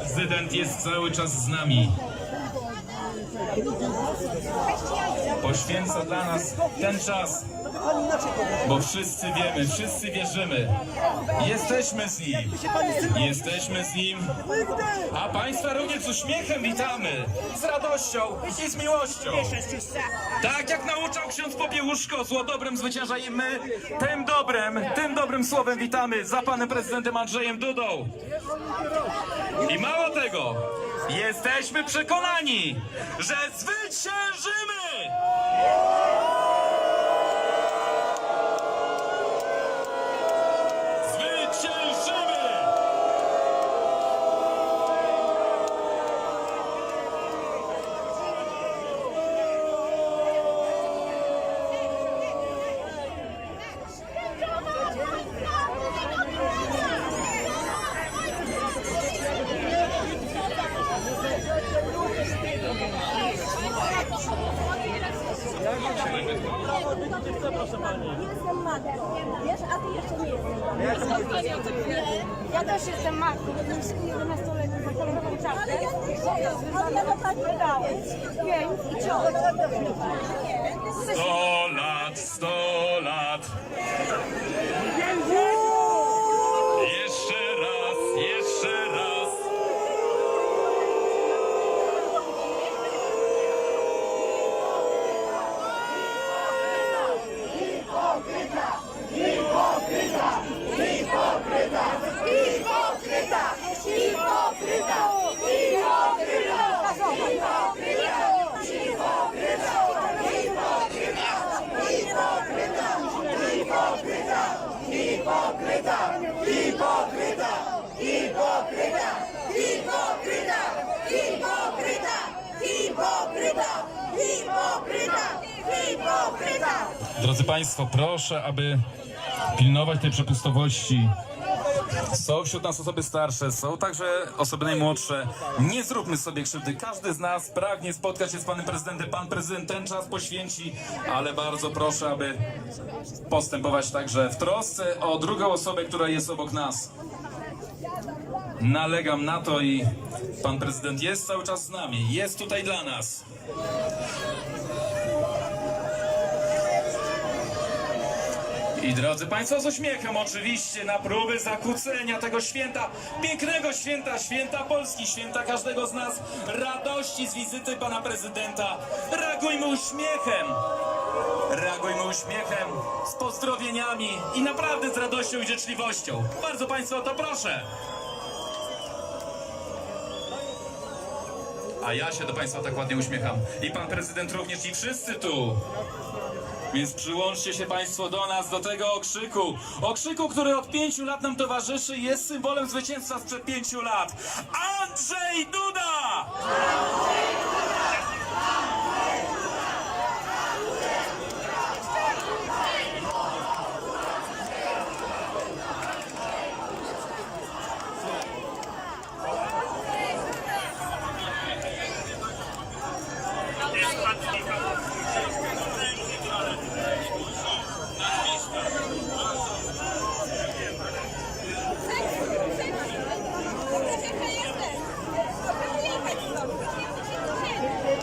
Prezydent jest cały czas z nami. Poświęca dla nas ten czas, bo wszyscy wiemy, wszyscy wierzymy. Jesteśmy z nim. Jesteśmy z nim. A Państwa również z uśmiechem witamy. Z radością i z miłością. Tak jak nauczał ksiądz Popiełuszko, zło dobrem zwyciężajmy. Tym dobrem, tym dobrym słowem witamy za panem prezydentem Andrzejem Dudą. I mało tego, jesteśmy przekonani, że zwyciężymy! Yeah. Jestem matką, wiesz, a ty jeszcze nie jesteś ja też jestem matką, jestem synu 11-letnim, za kolorową czapkę. Ale ja nie ale ja pani dałem. Pięć i ciągle. Sto lat, sto lat. Państwo, proszę, aby pilnować tej przepustowości. Są wśród nas osoby starsze, są także osoby najmłodsze. Nie zróbmy sobie krzywdy. Każdy z nas pragnie spotkać się z panem prezydentem. Pan prezydent ten czas poświęci, ale bardzo proszę, aby postępować także w trosce o drugą osobę, która jest obok nas. Nalegam na to i pan prezydent jest cały czas z nami. Jest tutaj dla nas. I drodzy Państwo, z uśmiechem oczywiście na próby zakłócenia tego święta, pięknego święta, święta Polski, święta każdego z nas, radości z wizyty Pana Prezydenta. Reagujmy uśmiechem, reagujmy uśmiechem, z pozdrowieniami i naprawdę z radością i życzliwością. Bardzo Państwa o to proszę. A ja się do Państwa tak ładnie uśmiecham. I Pan Prezydent również i wszyscy tu. Więc przyłączcie się Państwo do nas, do tego okrzyku. Okrzyku, który od pięciu lat nam towarzyszy i jest symbolem zwycięstwa sprzed pięciu lat. Andrzej Duda!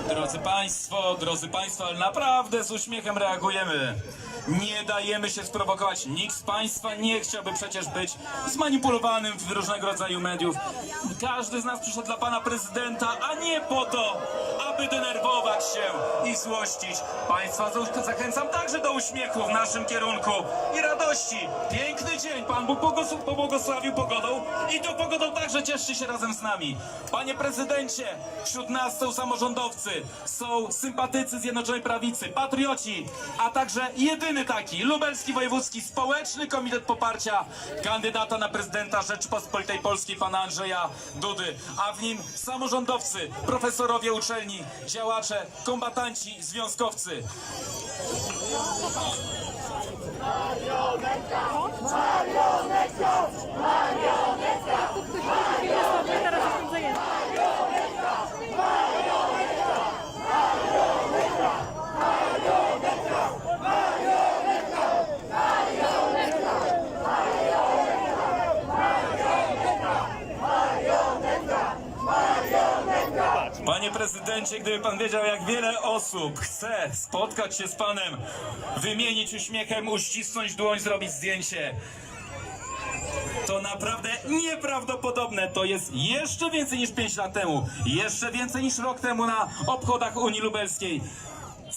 Drodzy Państwo, drodzy Państwo, ale naprawdę z uśmiechem reagujemy. Nie dajemy się sprowokować. Nikt z Państwa nie chciałby przecież być zmanipulowanym w różnego rodzaju mediów. Każdy z nas przyszedł dla Pana Prezydenta, a nie po to, aby denerwować się i złościć. Państwa za- zachęcam także do uśmiechu w naszym kierunku i radości. Piękny dzień. Pan Bóg błogos- pobłogosławił pogodą i tą pogodą także cieszcie się razem z nami. Panie Prezydencie, wśród nas są samorządowcy, są sympatycy Zjednoczonej Prawicy, patrioci, a także jedyny taki, Lubelski Wojewódzki Społeczny Komitet Poparcia kandydata na prezydenta Rzeczypospolitej Polskiej, pana Andrzeja Dudy, a w nim samorządowcy, profesorowie uczelni, działacze, kombatanci, związkowcy. Marionetka! Marionetka! Marionetka! Pan wiedział, jak wiele osób chce spotkać się z panem, wymienić uśmiechem, uścisnąć dłoń, zrobić zdjęcie. To naprawdę nieprawdopodobne. To jest jeszcze więcej niż 5 lat temu, jeszcze więcej niż rok temu na obchodach Unii Lubelskiej.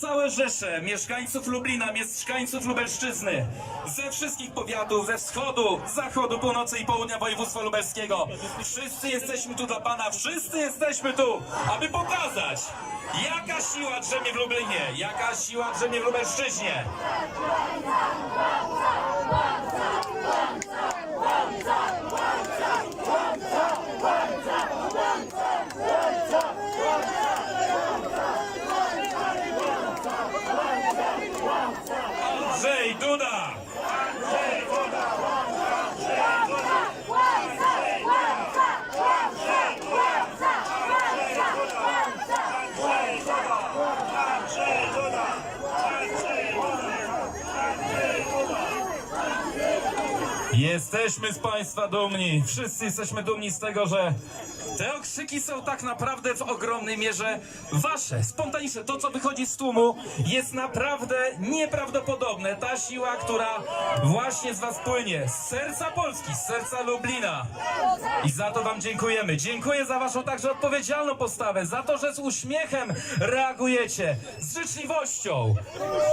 Całe rzesze mieszkańców Lublina, mieszkańców Lubelszczyzny, ze wszystkich powiatów, ze wschodu, zachodu, północy i południa województwa lubelskiego. Wszyscy jesteśmy tu dla Pana, wszyscy jesteśmy tu, aby pokazać, jaka siła drzemie w Lublinie, jaka siła drzemie w Lubelszczyźnie. Andrzej Duda! Jesteśmy z Państwa dumni. Wszyscy jesteśmy dumni z tego, że te okrzyki są tak naprawdę w ogromnej mierze Wasze. Spontaniczne. To, co wychodzi z tłumu, jest naprawdę nieprawdopodobne. Ta siła, która właśnie z Was płynie. Z serca Polski, z serca Lublina. I za to Wam dziękujemy. Dziękuję za Waszą także odpowiedzialną postawę, za to, że z uśmiechem reagujecie, z życzliwością.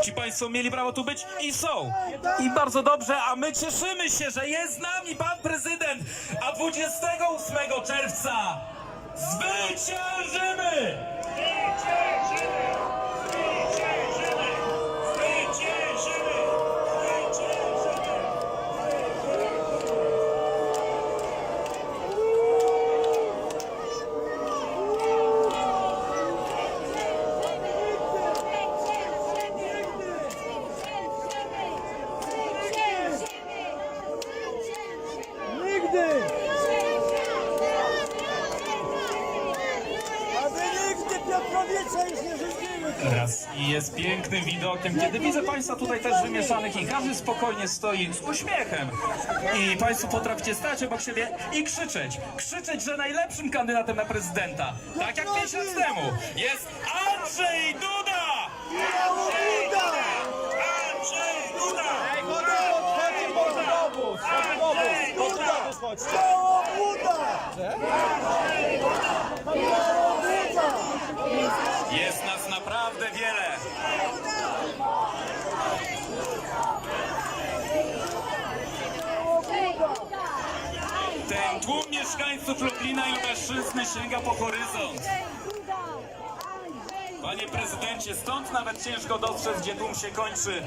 Ci Państwo mieli prawo tu być i są. I bardzo dobrze, a my cieszymy się, że jest z nami Pan Prezydent, a 28 czerwca Zwyciężymy! Zwyciężymy! Raz i jest pięknym widokiem, kiedy widzę Państwa tutaj też wymieszanych i każdy spokojnie stoi z uśmiechem. I Państwo potraficie stać obok siebie i krzyczeć. Krzyczeć, że najlepszym kandydatem na prezydenta, tak jak 5 lat temu, jest Andrzej Duda! Andrzej Duda! Andrzej Duda! Chodźcie pod autobus! Pod autobus chodźcie! Koło Buda! Jest naprawdę wiele. Ten tłum mieszkańców Lublina i Lubelszczyzny sięga po horyzont. Panie prezydencie, stąd nawet ciężko dostrzec, gdzie tłum się kończy.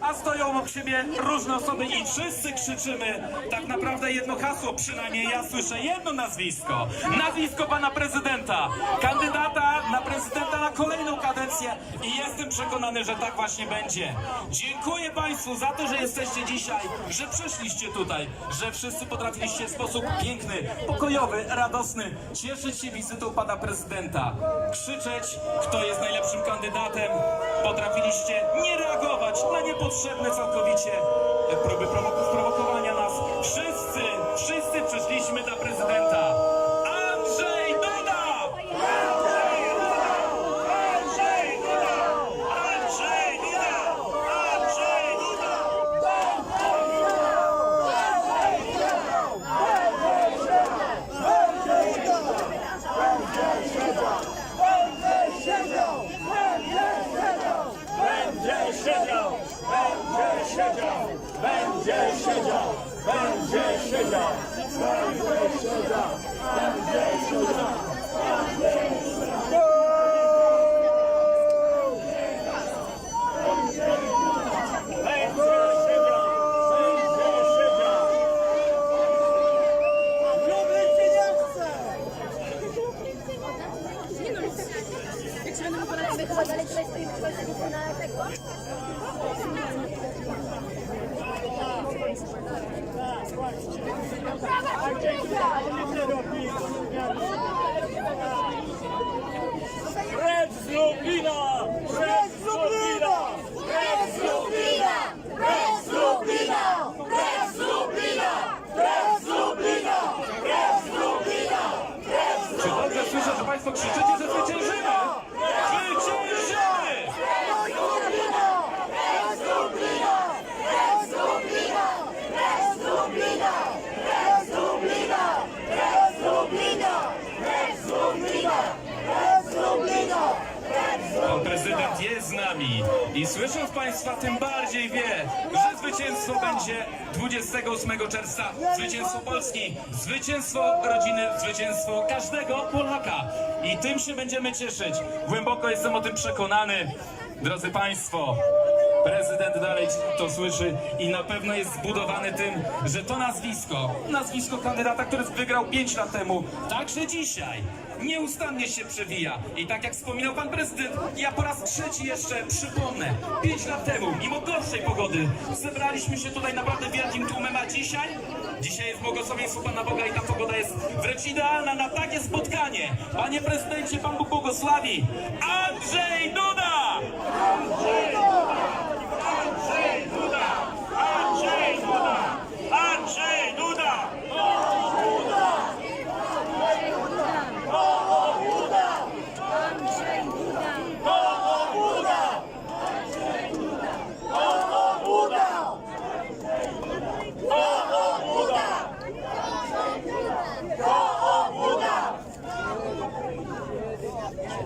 A stoją obok siebie różne osoby i wszyscy krzyczymy tak naprawdę jedno hasło, przynajmniej ja słyszę jedno nazwisko. Nazwisko pana prezydenta. Kandydata na prezydenta na kolejną kadencję i jestem przekonany, że tak właśnie będzie. Dziękuję państwu za to, że jesteście dzisiaj, że przyszliście tutaj, że wszyscy potrafiliście w sposób piękny, pokojowy, radosny cieszyć się wizytą pana prezydenta. Krzyczeć, kto jest najlepszym kandydatem. Potrafiliście nie reagować na niepotrzebne całkowicie próby prowok- sprowokowania nas. Wszyscy, wszyscy przyszliśmy dla prezydenta. Право, nami i słysząc Państwa, tym bardziej wie, że zwycięstwo będzie 28 czerwca. Zwycięstwo Polski, zwycięstwo rodziny, zwycięstwo każdego Polaka. I tym się będziemy cieszyć. Głęboko jestem o tym przekonany. Drodzy Państwo, Prezydent dalej to słyszy i na pewno jest zbudowany tym, że to nazwisko, nazwisko kandydata, który wygrał 5 lat temu, także dzisiaj nieustannie się przewija. I tak jak wspominał pan prezydent, ja po raz trzeci jeszcze przypomnę, 5 lat temu, mimo gorszej pogody, zebraliśmy się tutaj naprawdę wielkim tłumem, a dzisiaj? Dzisiaj jest błogosławieństwo Pana Boga i ta pogoda jest wręcz idealna na takie spotkanie. Panie prezydencie, Pan Bóg błogosławi. Andrzej Duda! Andrzej Duda! Andrzej Duda! Andrzej Duda!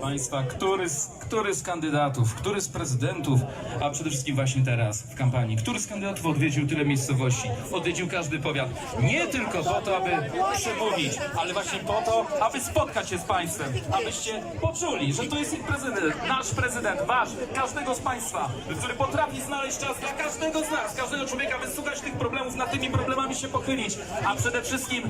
Państwa, który z, który z kandydatów, który z prezydentów, a przede wszystkim właśnie teraz w kampanii, który z kandydatów odwiedził tyle miejscowości, odwiedził każdy powiat, nie tylko po to, aby przemówić, ale właśnie po to, aby spotkać się z Państwem, abyście poczuli, że to jest ich prezydent, nasz prezydent, wasz, każdego z Państwa, który potrafi znaleźć czas dla każdego z nas, każdego człowieka, wysłuchać tych problemów, nad tymi problemami się pochylić, a przede wszystkim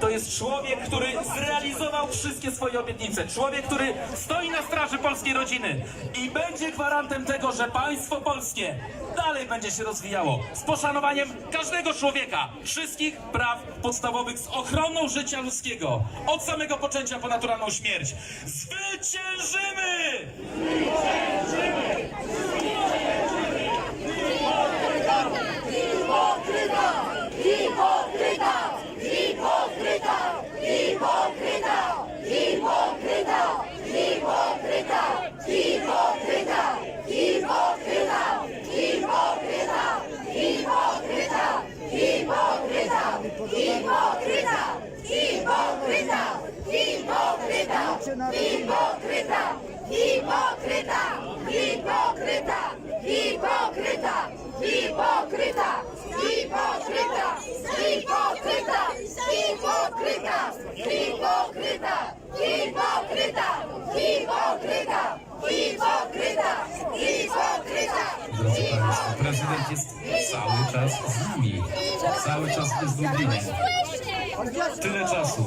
to jest człowiek, który zrealizował wszystkie swoje obietnice, człowiek, który stoi na straży polskiej rodziny i będzie gwarantem tego, że państwo polskie dalej będzie się rozwijało z poszanowaniem każdego człowieka, wszystkich praw podstawowych, z ochroną życia ludzkiego, od samego poczęcia po naturalną śmierć. Zwyciężymy! Hipokryta! Hipokryta! Hipokryta! Hipokryta! Hipokryta! Hipokryta! Hipokryta! Hipokryta! Hipokryta! Hipokryta! Hipokryta! Hipokryta! Hipokryta! Hipokryta! Hipokryta! Drodzy Państwo, prezydent jest cały czas z nami. Cały czas jest w Lublinie. Tyle czasu.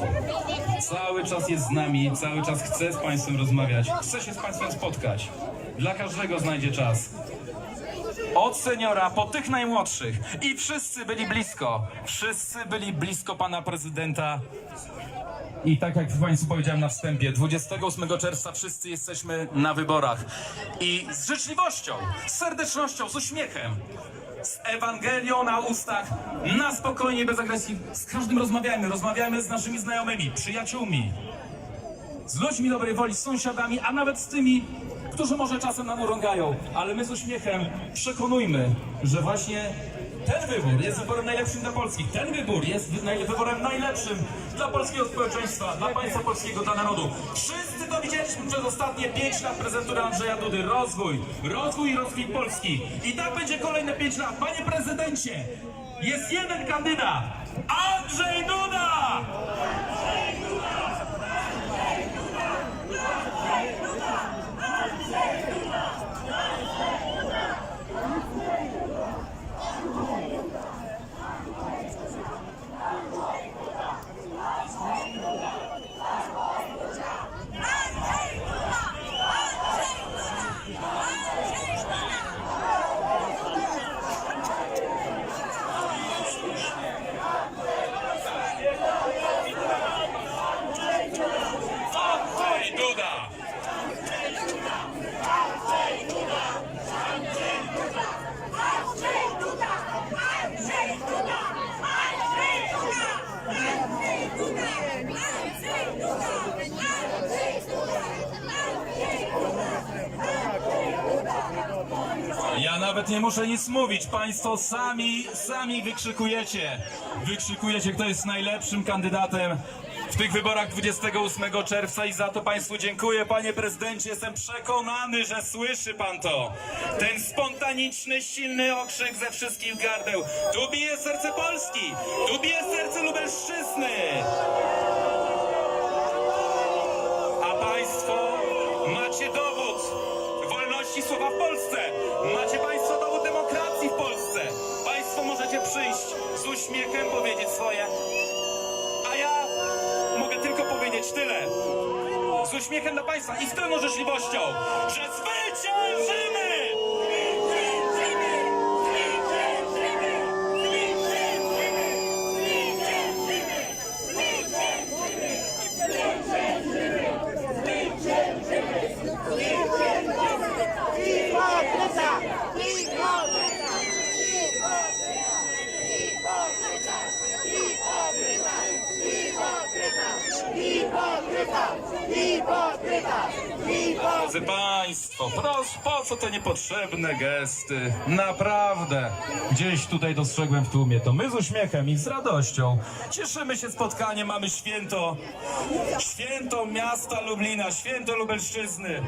Cały czas jest z nami, cały czas chce z Państwem rozmawiać, chce się z Państwem spotkać. Dla każdego znajdzie czas. Od seniora po tych najmłodszych. I wszyscy byli blisko. Wszyscy byli blisko Pana Prezydenta. I tak jak Państwu powiedziałem na wstępie, 28 czerwca wszyscy jesteśmy na wyborach. I z życzliwością, z serdecznością, z uśmiechem, z Ewangelią na ustach, na spokojnie, bez agresji, z każdym rozmawiajmy. Rozmawiajmy z naszymi znajomymi, przyjaciółmi, z ludźmi dobrej woli, z sąsiadami, a nawet z tymi, którzy może czasem nam urągają. Ale my z uśmiechem przekonujmy, że właśnie ten wybór jest wyborem najlepszym dla Polski. Ten wybór jest wyborem najlepszym dla polskiego społeczeństwa, dla państwa polskiego, dla narodu. Wszyscy to widzieliśmy przez ostatnie pięć lat prezentury Andrzeja Dudy. Rozwój, rozwój i rozwój Polski. I tak będzie kolejne pięć lat. Panie prezydencie, jest jeden kandydat. Andrzej Duda! Nie muszę nic mówić, państwo sami, sami wykrzykujecie. Wykrzykujecie, kto jest najlepszym kandydatem w tych wyborach 28 czerwca i za to Państwu dziękuję, Panie Prezydencie. Jestem przekonany, że słyszy Pan to. Ten spontaniczny, silny okrzyk ze wszystkich gardeł. Tu bije serce Polski, tu bije serce Lubelszczyzny. A Państwo macie dowód wolności słowa w Polsce. Macie Państwo przyjść z uśmiechem, powiedzieć swoje. A ja mogę tylko powiedzieć tyle. Z uśmiechem dla Państwa i z pełną życzliwością, że zwyciężymy! Niepotrzebne gesty? Naprawdę. Gdzieś tutaj dostrzegłem w tłumie to my z uśmiechem i z radością. Cieszymy się spotkaniem, mamy święto. Święto miasta Lublina, święto Lubelszczyzny.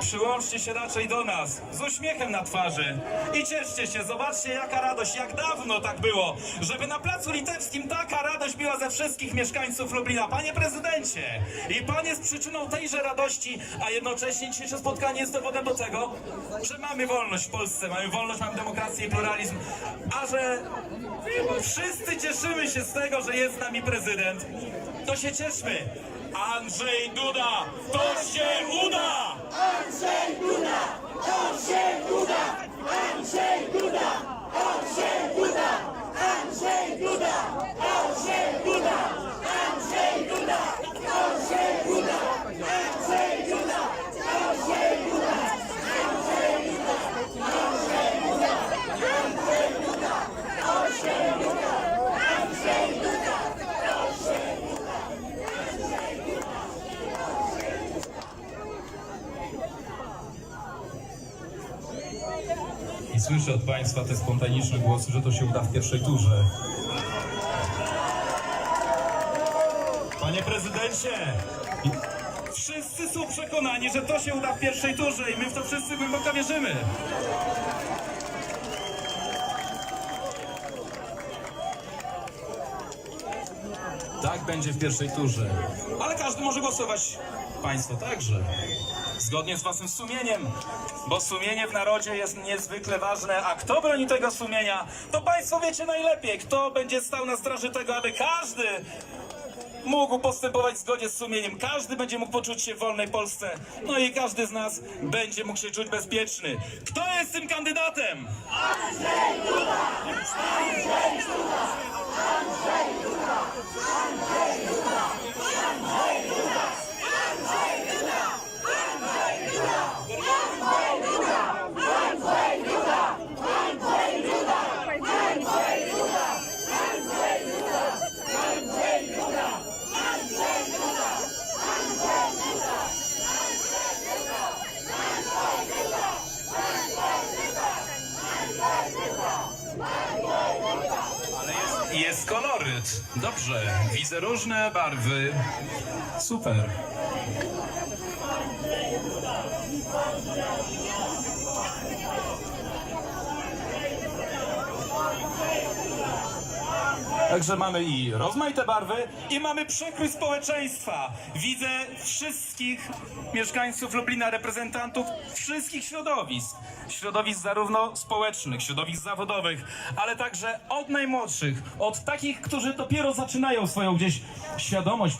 Przyłączcie się raczej do nas z uśmiechem na twarzy i cieszcie się. Zobaczcie jaka radość, jak dawno tak było, żeby na Placu Litewskim taka radość była ze wszystkich mieszkańców Lublina. Panie prezydencie, i pan jest przyczyną tejże radości, a jednocześnie dzisiejsze spotkanie jest dowodem do tego, że mamy wolność w Polsce, mamy wolność, mamy demokrację i pluralizm, a że wszyscy cieszymy się z tego, że jest z nami prezydent, to się cieszmy. Andrzej Duda, to się słyszę od Państwa te spontaniczne głosy, że to się uda w pierwszej turze. Panie prezydencie, wszyscy są przekonani, że to się uda w pierwszej turze i my w to wszyscy głęboko wierzymy. Tak będzie w pierwszej turze. Ale każdy może głosować. Państwo także. Zgodnie z własnym sumieniem. Bo sumienie w narodzie jest niezwykle ważne. A kto broni tego sumienia? To Państwo wiecie najlepiej. Kto będzie stał na straży tego, aby każdy mógł postępować w zgodzie z sumieniem. Każdy będzie mógł poczuć się w wolnej Polsce. No i każdy z nas będzie mógł się czuć bezpieczny. Kto jest tym kandydatem? Ale Sunday! Jest koloryt. Dobrze. Widzę różne barwy. Super. Także mamy i rozmaite barwy, i mamy przekrój społeczeństwa. Widzę wszystkich mieszkańców Lublina, reprezentantów wszystkich środowisk. Środowisk zarówno społecznych, środowisk zawodowych, ale także od najmłodszych, od takich, którzy dopiero zaczynają swoją gdzieś świadomość